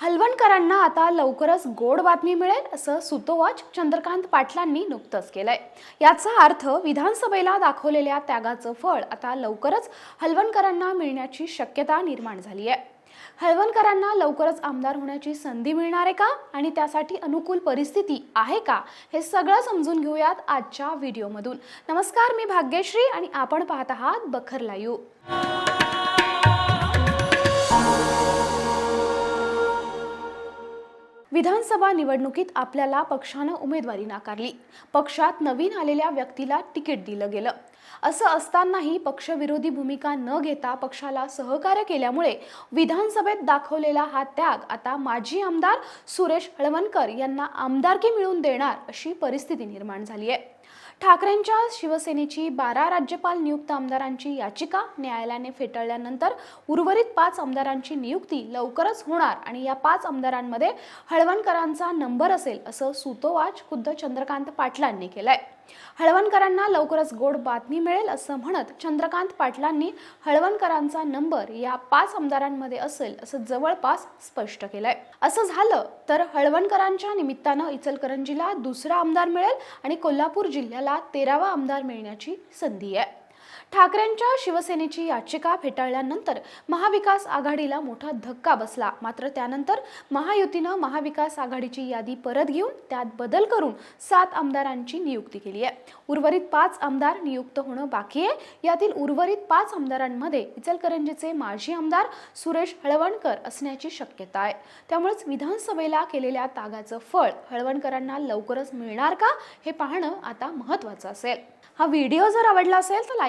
हलवणकरांना आता लवकरच गोड बातमी मिळेल असं सुतोवाच चंद्रकांत पाटलांनी नुकतंच केलंय. याचा अर्थ विधानसभेला दाखवलेल्या त्यागाचं फळ आता लवकरच हलवणकरांना मिळण्याची शक्यता निर्माण झाली आहे हळवणकरांना लवकरच आमदार होण्याची संधी मिळणार आहे का? आणि त्यासाठी अनुकूल परिस्थिती आहे का? हे सगळं समजून घेऊयात आजच्या व्हिडिओमधून. नमस्कार मी भाग्यश्री आणि आपण पाहत आहात बखर लाईव्ह. विधानसभा निवडणुकीत आपल्याला पक्षानं उमेदवारी नाकारली. पक्षात नवीन आलेल्या व्यक्तीला तिकीट दिलं गेलं. असं असतानाही पक्षविरोधी भूमिका न घेता पक्षाला सहकार्य केल्यामुळे विधानसभेत दाखवलेला हा त्याग आता माजी आमदार सुरेश हळवणकर यांना आमदारकी मिळवून देणार अशी परिस्थिती निर्माण झाली आहे. ठाकरेंच्या शिवसेनेची बारा राज्यपाल नियुक्त आमदारांची याचिका न्यायालयाने फेटाळल्यानंतर उर्वरित पाच आमदारांची नियुक्ती लवकरच होणार आणि या पाच आमदारांमध्ये हळवणकरांचा नंबर असेल असं सुतोवाच खुद्द चंद्रकांत पाटलांनी केलंय. हळवणकरांना लवकरच गोड बातमी मिळेल असं म्हणत चंद्रकांत पाटलांनी हळवणकरांचा नंबर या पाच आमदारांमध्ये असेल असं जवळपास स्पष्ट केलंय. असं झालं तर हळवणकरांच्या निमित्तानं इचलकरंजीला दुसरा आमदार मिळेल आणि कोल्हापूर जिल्ह्याला तेरावा आमदार मिळण्याची संधी आहे. ठाकरेंच्या शिवसेनेची याचिका फेटाळल्यानंतर महाविकास आघाडीला मोठा धक्का बसला. मात्र त्यानंतर महायुतीनं महाविकास आघाडीची यादी परत घेऊन त्यात बदल करून सात आमदारांची नियुक्ती केली आहे. उर्वरित पाच आमदार नियुक्त होणं बाकी आहे. यातील उर्वरित पाच आमदारांमध्ये इचलकरंजीचे माजी आमदार सुरेश हळवणकर असण्याची शक्यता आहे. त्यामुळेच विधानसभेला केलेल्या तागाचं फळ हळवणकरांना लवकरच मिळणार का हे पाहणं आता महत्वाचं असेल. हा व्हिडिओ जर आवडला असेल तर